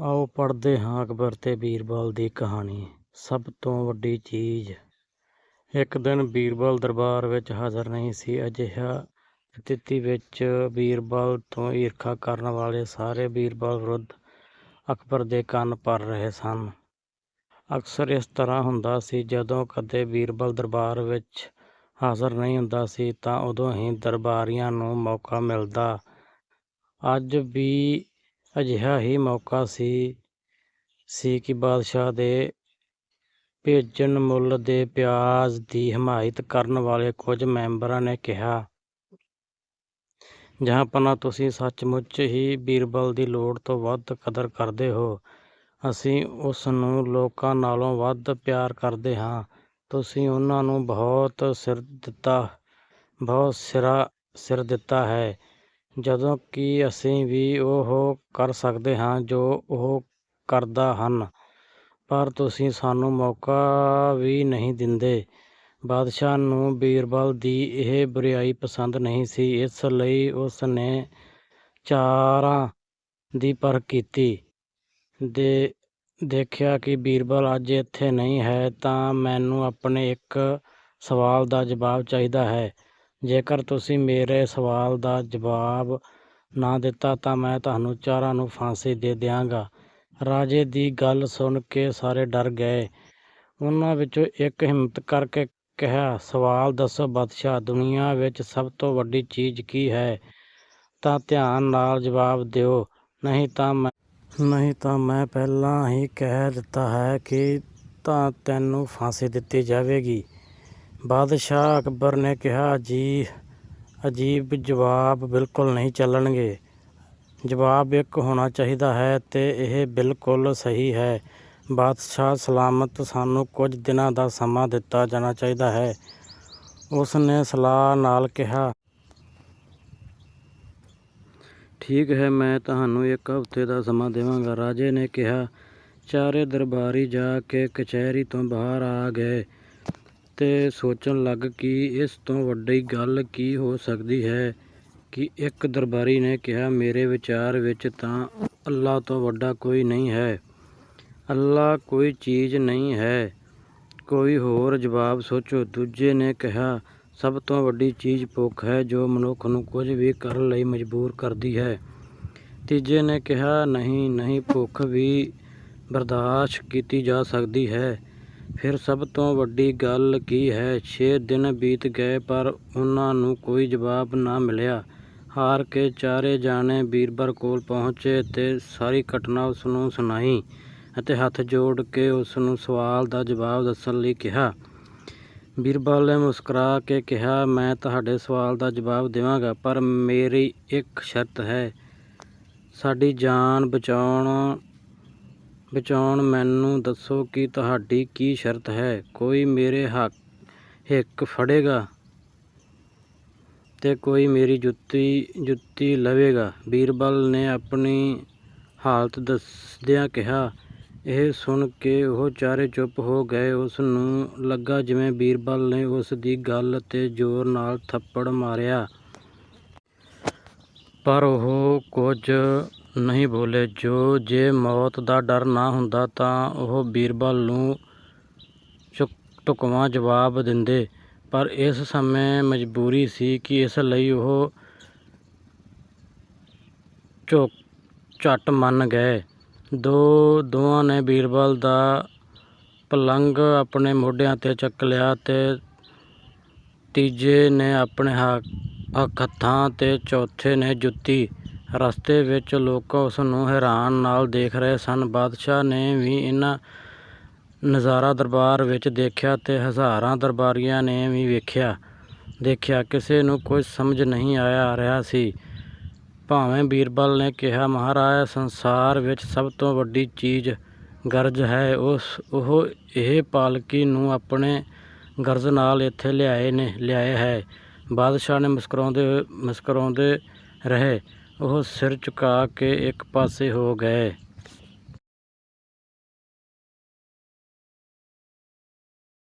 ਆਓ ਪੜ੍ਹਦੇ ਹਾਂ ਅਕਬਰ ਤੇ ਬੀਰਬਲ ਦੀ ਕਹਾਣੀ। ਸਭ ਤੋਂ ਵੱਡੀ ਚੀਜ਼, ਇੱਕ ਦਿਨ ਬੀਰਬਲ ਦਰਬਾਰ ਵਿੱਚ ਹਾਜ਼ਰ ਨਹੀਂ ਸੀ, ਅਜਿਹਾ ਸਥਿਤੀ ਵਿੱਚ ਬੀਰਬਲ ਤੋਂ ਈਰਖਾ ਕਰਨ ਵਾਲੇ ਸਾਰੇ ਬੀਰਬਲ ਵਿਰੁੱਧ ਅਕਬਰ ਦੇ ਕੰਨ ਭਰ ਰਹੇ ਸਨ। ਅਕਸਰ ਇਸ ਤਰ੍ਹਾਂ ਹੁੰਦਾ ਸੀ, ਜਦੋਂ ਕਦੇ ਬੀਰਬਲ ਦਰਬਾਰ ਵਿੱਚ ਹਾਜ਼ਰ ਨਹੀਂ ਹੁੰਦਾ ਸੀ, ਤਾਂ ਉਦੋਂ ਹੀ ਦਰਬਾਰੀਆਂ ਨੂੰ ਮੌਕਾ ਮਿਲਦਾ। ਅੱਜ ਵੀ ਅਜਿਹਾ ਹੀ ਮੌਕਾ ਸੀ ਸੀ ਕਿ ਬਾਦਸ਼ਾਹ ਦੇ ਭੇਜਣ ਮੁੱਲ ਦੇ ਪਿਆਜ਼ ਦੀ ਹਮਾਇਤ ਕਰਨ ਵਾਲੇ ਕੁਝ ਮੈਂਬਰਾਂ ਨੇ ਕਿਹਾ ਜਹਾਂਪਨਾ ਤੁਸੀਂ ਸੱਚਮੁੱਚ ਹੀ ਬੀਰਬਲ ਦੀ ਲੋੜ ਤੋਂ ਵੱਧ ਕਦਰ ਕਰਦੇ ਹੋ, ਅਸੀਂ ਉਸ ਨੂੰ ਲੋਕਾਂ ਨਾਲੋਂ ਵੱਧ ਪਿਆਰ ਕਰਦੇ ਹਾਂ, ਤੁਸੀਂ ਉਹਨਾਂ ਨੂੰ ਬਹੁਤ ਸਿਰ ਦਿੱਤਾ, ਬਹੁਤ ਸਿਰਾ, ਸਿਰ ਦਿੱਤਾ ਹੈ। ਜਦੋਂ ਕਿ ਅਸੀਂ ਵੀ ਉਹ ਕਰ ਸਕਦੇ ਹਾਂ ਜੋ ਉਹ ਕਰਦਾ ਹਨ। ਪਰ ਤੁਸੀਂ ਸਾਨੂੰ ਮੌਕਾ ਵੀ ਨਹੀਂ ਦਿੰਦੇ। ਬਾਦਸ਼ਾਹ ਨੂੰ ਬੀਰਬਲ ਦੀ ਇਹ ਬੁਰੀਆਈ ਪਸੰਦ ਨਹੀਂ ਸੀ। ਇਸ ਲਈ ਉਸ ਨੇ ਚਾਰਾਂ ਦੀ ਪਰਖ ਕੀਤੀ। ਦੇ, ਦੇਖਿਆ ਕਿ ਬੀਰਬਲ ਅੱਜ ਇੱਥੇ ਨਹੀਂ ਹੈ ਤਾਂ ਮੈਨੂੰ ਆਪਣੇ ਇੱਕ ਸਵਾਲ ਦਾ ਜਵਾਬ ਚਾਹੀਦਾ ਹੈ। ਜੇਕਰ ਤੁਸੀਂ ਮੇਰੇ ਸਵਾਲ ਦਾ ਜਵਾਬ ਨਾ ਦਿੱਤਾ ਤਾਂ ਮੈਂ ਤੁਹਾਨੂੰ ਚਾਰਾਂ ਨੂੰ ਫਾਂਸੀ ਦੇ ਦਿਆਂਗਾ। ਰਾਜੇ ਦੀ ਗੱਲ ਸੁਣ ਕੇ ਸਾਰੇ ਡਰ ਗਏ। ਉਹਨਾਂ ਵਿੱਚੋਂ ਇੱਕ ਹਿੰਮਤ ਕਰਕੇ ਕਿਹਾ, ਸਵਾਲ ਦੱਸੋ ਬਾਦਸ਼ਾਹ, ਦੁਨੀਆ ਵਿੱਚ ਸਭ ਤੋਂ ਵੱਡੀ ਚੀਜ਼ ਕੀ ਹੈ? ਤਾਂ ਧਿਆਨ ਨਾਲ ਜਵਾਬ ਦਿਓ, ਨਹੀਂ ਤਾਂ ਮੈਂ, ਨਹੀਂ ਤਾਂ ਮੈਂ ਪਹਿਲਾਂ ਹੀ ਕਹਿ ਦਿੱਤਾ ਹੈ ਕਿ ਤਾਂ ਤੈਨੂੰ ਫਾਂਸੀ ਦਿੱਤੀ ਜਾਵੇਗੀ। ਬਾਦਸ਼ਾਹ ਅਕਬਰ ਨੇ ਕਿਹਾ, ਜੀ, ਅਜੀਬ ਜਵਾਬ ਬਿਲਕੁਲ ਨਹੀਂ ਚੱਲਣਗੇ। ਜਵਾਬ ਇੱਕ ਹੋਣਾ ਚਾਹੀਦਾ ਹੈ ਤੇ ਇਹ ਬਿਲਕੁਲ ਸਹੀ ਹੈ। ਬਾਦਸ਼ਾਹ ਸਲਾਮਤ ਸਾਨੂੰ ਕੁਝ ਦਿਨਾਂ ਦਾ ਸਮਾਂ ਦਿੱਤਾ ਜਾਣਾ ਚਾਹੀਦਾ ਹੈ। ਉਸ ਨੇ ਸਲਾਹ ਨਾਲ ਕਿਹਾ, ਠੀਕ ਹੈ, ਮੈਂ ਤੁਹਾਨੂੰ ਇੱਕ ਹਫ਼ਤੇ ਦਾ ਸਮਾਂ ਦੇਵਾਂਗਾ। ਰਾਜੇ ਨੇ ਕਿਹਾ, ਚਾਰੇ ਦਰਬਾਰੀ ਜਾ ਕੇ ਕਚਹਿਰੀ ਤੋਂ ਬਾਹਰ ਆ ਗਏ। ਤੇ ਸੋਚਣ ਲੱਗ ਕਿ ਇਸ ਤੋਂ ਵੱਡੀ ਗੱਲ ਕੀ ਹੋ ਸਕਦੀ ਹੈ? ਕਿ ਇੱਕ ਦਰਬਾਰੀ ਨੇ ਕਿਹਾ, ਮੇਰੇ ਵਿਚਾਰ ਵਿੱਚ ਤਾਂ ਅੱਲਾ ਤੋਂ ਵੱਡਾ ਕੋਈ ਨਹੀਂ ਹੈ। ਅੱਲਾ ਕੋਈ ਚੀਜ਼ ਨਹੀਂ ਹੈ। ਕੋਈ ਹੋਰ ਜਵਾਬ ਸੋਚੋ। ਦੂਜੇ ਨੇ ਕਿਹਾ, ਸਭ ਤੋਂ ਵੱਡੀ ਚੀਜ਼ ਭੁੱਖ ਹੈ ਜੋ ਮਨੁੱਖ ਨੂੰ ਕੁਝ ਵੀ ਕਰਨ ਲਈ ਮਜਬੂਰ ਕਰਦੀ ਹੈ। ਤੀਜੇ ਨੇ ਕਿਹਾ, ਨਹੀਂ ਨਹੀਂ, ਭੁੱਖ ਵੀ ਬਰਦਾਸ਼ਤ ਕੀਤੀ ਜਾ ਸਕਦੀ ਹੈ। ਫਿਰ ਸਭ ਤੋਂ ਵੱਡੀ ਗੱਲ ਕੀ ਹੈ? ਛੇ ਦਿਨ ਬੀਤ ਗਏ, ਪਰ ਉਹਨਾਂ ਨੂੰ ਕੋਈ ਜਵਾਬ ਨਾ ਮਿਲਿਆ। ਹਾਰ ਕੇ ਚਾਰੇ ਜਾਣੇ ਬੀਰਬਲ ਕੋਲ ਪਹੁੰਚੇ ਤੇ ਸਾਰੀ ਘਟਨਾ ਉਸ ਨੂੰ ਸੁਣਾਈ ਅਤੇ ਹੱਥ ਜੋੜ ਕੇ ਉਸ ਨੂੰ ਸਵਾਲ ਦਾ ਜਵਾਬ ਦੱਸਣ ਲਈ ਕਿਹਾ। ਬੀਰਬਲ ਨੇ ਮੁਸਕਰਾ ਕੇ ਕਿਹਾ, ਮੈਂ ਤੁਹਾਡੇ ਸਵਾਲ ਦਾ ਜਵਾਬ ਦੇਵਾਂਗਾ, ਪਰ ਮੇਰੀ ਇੱਕ ਸ਼ਰਤ ਹੈ। ਸਾਡੀ ਜਾਨ ਬਚਾਉਣ ਬਚਾਉਣ, ਮੈਨੂੰ ਦੱਸੋ ਕਿ ਤੁਹਾਡੀ ਕੀ ਸ਼ਰਤ ਹੈ? ਕੋਈ ਮੇਰੇ ਹੱਕ, ਹਿੱਕ ਫੜੇਗਾ ਤੇ ਕੋਈ ਮੇਰੀ ਜੁੱਤੀ ਜੁੱਤੀ ਲਵੇਗਾ। ਬੀਰਬਲ ਨੇ ਆਪਣੀ ਹਾਲਤ ਦੱਸਦਿਆਂ ਕਿਹਾ, ਇਹ ਸੁਣ ਕੇ ਉਹ ਚਾਰੇ ਚੁੱਪ ਹੋ ਗਏ। ਉਸ ਨੂੰ ਲੱਗਾ ਜਿਵੇਂ ਬੀਰਬਲ ਨੇ ਉਸ ਦੀ ਗੱਲ ਤੇ ਜ਼ੋਰ ਨਾਲ ਥੱਪੜ ਮਾਰਿਆ। ਪਰ ਉਹ ਕੁਝ ਨਹੀਂ ਬੋਲੇ। ਜੋ ਜੇ ਮੌਤ ਦਾ ਡਰ ਨਾ ਹੁੰਦਾ ਤਾਂ ਉਹ ਬੀਰਬਲ ਨੂੰ ਟੁਕਵਾਂ ਜਵਾਬ ਦਿੰਦੇ। ਪਰ ਇਸ ਸਮੇਂ ਮਜਬੂਰੀ ਸੀ ਕਿ ਇਸ ਲਈ ਉਹ ਝੁਕ ਝਟ ਮੰਨ ਗਏ। ਦੋ, ਦੋਵਾਂ ਨੇ ਬੀਰਬਲ ਦਾ ਪਲੰਗ ਆਪਣੇ ਮੋਢਿਆਂ ਤੇ ਚੱਕ ਲਿਆ ਤੇ ਤੀਜੇ ਨੇ ਆਪਣੇ ਹੱਥ ਹੱਥਾਂ ਤੇ ਚੌਥੇ ਨੇ ਜੁੱਤੀ ਰਸਤੇ ਵਿੱਚ ਲੋਕ ਉਸ ਨੂੰ ਹੈਰਾਨ ਨਾਲ ਦੇਖ ਰਹੇ ਸਨ। ਬਾਦਸ਼ਾਹ ਨੇ ਵੀ ਇਹਨਾਂ ਨਜ਼ਾਰਾ ਦਰਬਾਰ ਵਿੱਚ ਦੇਖਿਆ ਤੇ ਹਜ਼ਾਰਾਂ ਦਰਬਾਰੀਆਂ ਨੇ ਵੀ ਵੇਖਿਆ। ਦੇਖਿਆ, ਕਿਸੇ ਨੂੰ ਕੁਝ ਸਮਝ ਨਹੀਂ ਆਇਆ ਰਿਹਾ ਸੀ। ਭਾਵੇਂ ਬੀਰਬਲ ਨੇ ਕਿਹਾ, ਮਹਾਰਾਜ, ਸੰਸਾਰ ਵਿੱਚ ਸਭ ਤੋਂ ਵੱਡੀ ਚੀਜ਼ ਗਰਜ ਹੈ, ਉਸ, ਉਹ ਇਹ ਪਾਲਕੀ ਨੂੰ ਆਪਣੇ ਗਰਜ ਨਾਲ ਇੱਥੇ ਲਿਆਏ ਨੇ, ਲਿਆਏ ਹੈ। ਬਾਦਸ਼ਾਹ ਨੇ ਮੁਸਕਰਾਉਂਦੇ ਮੁਸਕਰਾਉਂਦੇ ਰਹੇ। ਉਹ ਸਿਰ ਝੁਕਾ ਕੇ ਇੱਕ ਪਾਸੇ ਹੋ ਗਏ।